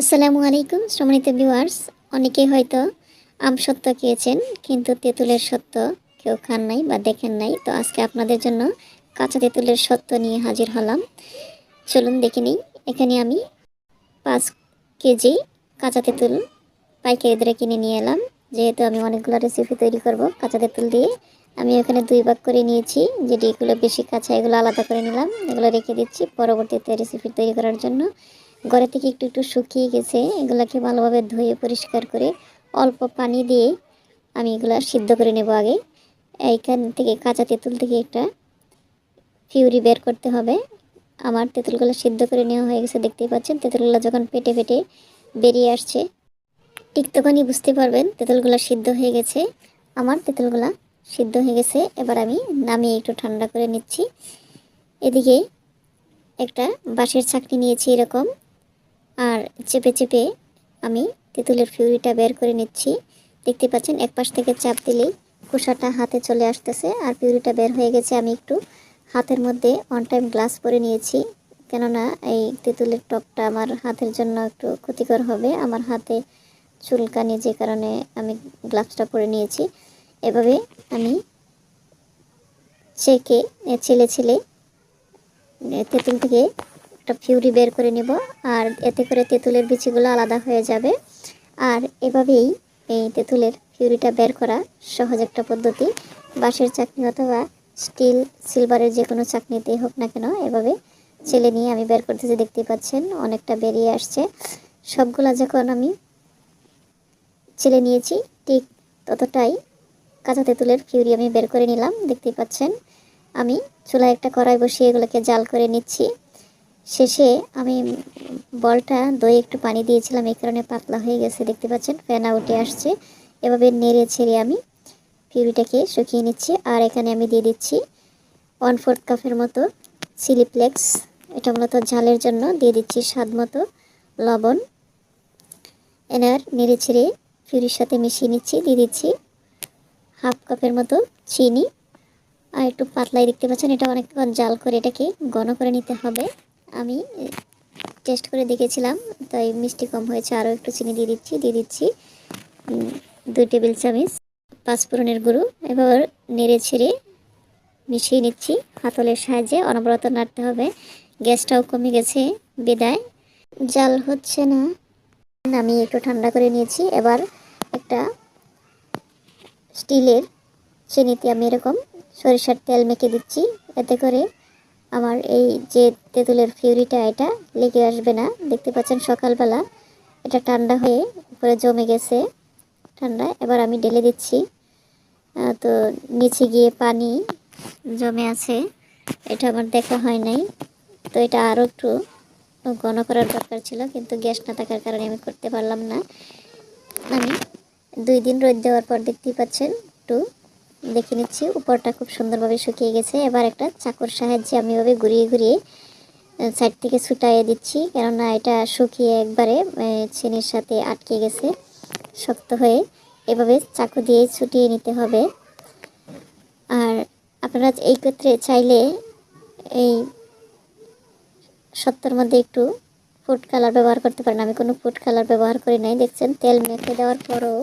আসসালামু আলাইকুম, সম্মানিত ভিউয়ার্স অনেকেই হয়তো আম সত্য খেয়েছেন, কিন্তু তেঁতুলের সত্য কেউ খান নাই বা দেখেন নাই। তো আজকে আপনাদের জন্য কাঁচা তেঁতুলের সত্য নিয়ে হাজির হলাম। চলুন দেখে নিই। এখানে আমি পাঁচ কেজি কাঁচা তেঁতুল পাইকারি দরে কিনে নিয়ে এলাম। যেহেতু আমি অনেকগুলো রেসিপি তৈরি করব, কাঁচা তেঁতুল দিয়ে আমি এখানে দুই ভাগ করে নিয়েছি। যেটি এগুলো বেশি কাঁচা, এগুলো আলাদা করে নিলাম। এগুলো রেখে দিচ্ছি। পরবর্তীতে রেসিপি তৈরি করার জন্য ঘরে থেকে একটু একটু শুকিয়ে গেছে, এগুলাকে ভালোভাবে ধুয়ে পরিষ্কার করে অল্প পানি দিয়ে আমি এগুলা সিদ্ধ করে নেব আগে। এইখান থেকে কাঁচা তেঁতুল থেকে একটা ফিউরি বের করতে হবে। আমার তেঁতুলগুলো সিদ্ধ করে নেওয়া হয়ে গেছে, দেখতেই পাচ্ছেন? তেঁতুলগুলো যখন পেটে পেটে বেরিয়ে আসছে, ঠিক তখনই বুঝতে পারবেন তেঁতুলগুলো সিদ্ধ হয়ে গেছে। আমার তেঁতুলগুলা সিদ্ধ হয়ে গেছে, এবার আমি নামিয়ে একটু ঠান্ডা করে নিচ্ছি। এদিকে একটা বাঁশের চাকনি নিয়েছি এরকম। আর চেপে চেপে আমি তেঁতুলের ফিউরিটা বের করে নিচ্ছি। দেখতে পাচ্ছেন এক পাশ থেকে চাপ দিলেই কুসাটা হাতে চলে আসতেছে আর পিউরিটা বের হয়ে গেছে। আমি একটু হাতের মধ্যে অন টাইম গ্লাস পরে নিয়েছি, কেননা এই তেঁতুলের টপটা আমার হাতের জন্য একটু ক্ষতিকর হবে। আমার হাতে চুলকানি যে কারণে আমি গ্লাভসটা পরে নিয়েছি। এভাবে আমি চেকে ছেলে ছেলে তেঁতুল থেকে একটা ফিউরি বের করে নেব, আর এতে করে তেঁতুলের বিচিগুলো আলাদা হয়ে যাবে। আর এভাবেই এই তেঁতুলের ফিউরিটা বের করা সহজ একটা পদ্ধতি। বাঁশের চাকনি অথবা স্টিল, সিলভারের যে কোনো চাকনিতেই হোক না কেন, এভাবে ছেলে নিয়ে আমি বের করতেছি দেখতে পাচ্ছেন অনেকটা বেরিয়ে আসছে। সবগুলা যখন আমি ছেলে নিয়েছি, ঠিক ততটাই কাঁচা তেঁতুলের ফিউরি আমি বের করে নিলাম, দেখতেই পাচ্ছেন। আমি চুলায় একটা কড়াই বসিয়ে এগুলোকে জাল করে নিচ্ছি। শেষে আমি বলটা দই একটু পানি দিয়েছিলাম, এই কারণে পাতলা হয়ে গেছে, দেখতে পাচ্ছেন? ফেনা উঠে আসছে। এভাবে নেড়ে ছেড়ে আমি পিউরিটাকে শুকিয়ে নিচ্ছি। আর এখানে আমি দিয়ে দিচ্ছি ওয়ান ফোর্থ কাপের মতো চিলিপ্লেক্স এটা মূলত ঝালের জন্য। দিয়ে দিচ্ছি স্বাদ মতো লবণ। এনার নেড়ে ছেড়ে পিউরির সাথে মিশিয়ে নিচ্ছি। দিয়ে দিচ্ছি হাফ কাপের মতো চিনি। আর একটু পাতলাই দেখতে পাচ্ছেন, এটা অনেকক্ষণ জাল করে এটাকে ঘন করে নিতে হবে। আমি টেস্ট করে দেখেছিলাম, তাই মিষ্টি কম হয়েছে, আরও একটু চিনি দিয়ে দিচ্ছি দিয়ে দিচ্ছি। দুই টেবিল চামচ পাঁচফোড়নের গুঁড়ো, এবার নেড়ে ছেড়ে মিশিয়ে নিচ্ছি। হাতলের সাহায্যে অনবরত নাড়তে হবে, গ্যাসটাও কমে গেছে বিদায়। জাল হচ্ছে না, আমি একটু ঠান্ডা করে নিয়েছি, এবার একটা স্টিলের চিনিতে আমি এরকম সরিষার তেল মেখে দিচ্ছি, এতে করে আমার এই যে তেঁতুলের ফিউরিটা, এটা লেগে আসবে না। দেখতে পাচ্ছেন সকালবেলা, এটা ঠান্ডা হয়ে উপরে জমে গেছে। ঠান্ডা, এবার আমি ঢেলে দিচ্ছি। তো নিচে গিয়ে পানি জমে আছে। এটা আমার দেখা হয় নাই। তো এটা আরও একটু ঘন করার দরকার ছিল, কিন্তু গ্যাস না থাকার কারণে আমি করতে পারলাম না। আমি দুই দিন রোদ দেওয়ার পর দেখতেই পাচ্ছেন একটু দেখে নিচ্ছি। উপরটা খুব সুন্দরভাবে শুকিয়ে গেছে। এবার একটা চাকুর সাহায্যে আমি ওভাবে ঘুরিয়ে ঘুরিয়ে সাইড থেকে ছুটাইয়ে দিচ্ছি। কেননা এটা শুকিয়ে একবারে চিনির সাথে আটকে গেছে, শক্ত হয়ে। এভাবে চাকু দিয়ে ছুটিয়ে নিতে হবে। আর আপনারা এই ক্ষেত্রে চাইলে এই সত্তর মধ্যে একটু ফুড কালার ব্যবহার করতে পারেন। আমি কোনো ফুড কালার ব্যবহার করি নাই, দেখছেন? তেল মেখে দেওয়ার পরও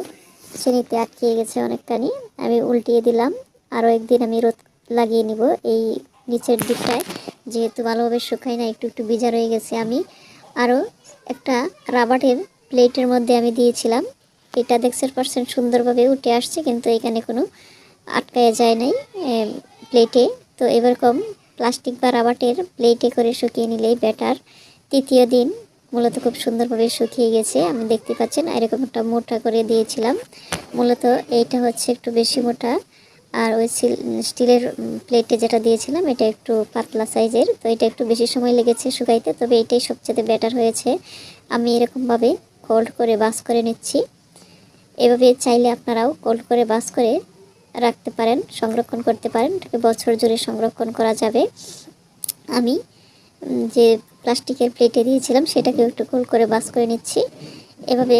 চিনিতে আটকে গেছে অনেকখানি। আমি উল্টিয়ে দিলাম। আরও একদিন আমি রোদ লাগিয়ে নিব এই নিচের দিকটায়। যেহেতু ভালোভাবে শুকাই না, একটু একটু ভিজা রয়ে গেছে আমি। আরও একটা রাবারের প্লেটের মধ্যে আমি দিয়েছিলাম। এটা দেখছেন পার্সেন্ট সুন্দরভাবে উঠে আসছে, কিন্তু এখানে কোনো আটকায় যায় নাই প্লেটে। তো এবার এরকম প্লাস্টিক বা রাবারের প্লেটে করে শুকিয়ে নিলেই বেটার। তৃতীয় দিন মূলত খুব সুন্দরভাবে শুকিয়ে গেছে। আমি দেখতে পাচ্ছেন এরকম একটা মোটা করে দিয়েছিলাম। মূলত এইটা হচ্ছে একটু বেশি মোটা। আর ওই স্টিলের প্লেটে যেটা দিয়েছিলাম, এটা একটু পাতলা সাইজের। তো এটা একটু বেশি সময় লেগেছে শুকাইতে, তবে এটাই সবচেয়ে বেটার হয়েছে। আমি এরকমভাবে কোল্ড করে বাস করে নিচ্ছি। এভাবে চাইলে আপনারাও কোল্ড করে বাস করে রাখতে পারেন, সংরক্ষণ করতে পারেন। বছর জুড়ে সংরক্ষণ করা যাবে। আমি যে প্লাস্টিকের প্লেটে দিয়েছিলাম সেটাকে একটু কোল করে বাস করে নিচ্ছি। এভাবে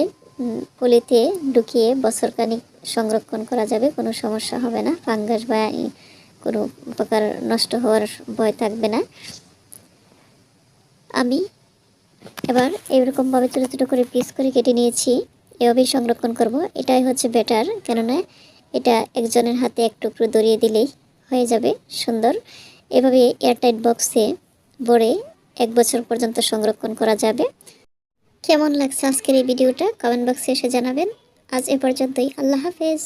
পলিতে ঢুকিয়ে বছর খানিক সংরক্ষণ করা যাবে, কোনো সমস্যা হবে না। ফাঙ্গাস বা কোনো প্রকার নষ্ট হওয়ার ভয় থাকবে না। আমি এবার এরকমভাবে ছোটো ছোটো করে পিস করে কেটে নিয়েছি, এভাবেই সংরক্ষণ করব। এটাই হচ্ছে বেটার কেননা এটা একজনের হাতে এক টুকরো দড়িয়ে দিলেই হয়ে যাবে সুন্দর। এভাবে এয়ারটাইট বক্সে ভরে এক বছর পর্যন্ত সংরক্ষণ করা যাবে। কেমন লাগছে আজকের এই ভিডিওটা? কমেন্ট বক্সে এসে জানাবেন। আজ এ পর্যন্তই। আল্লাহ হাফেজ।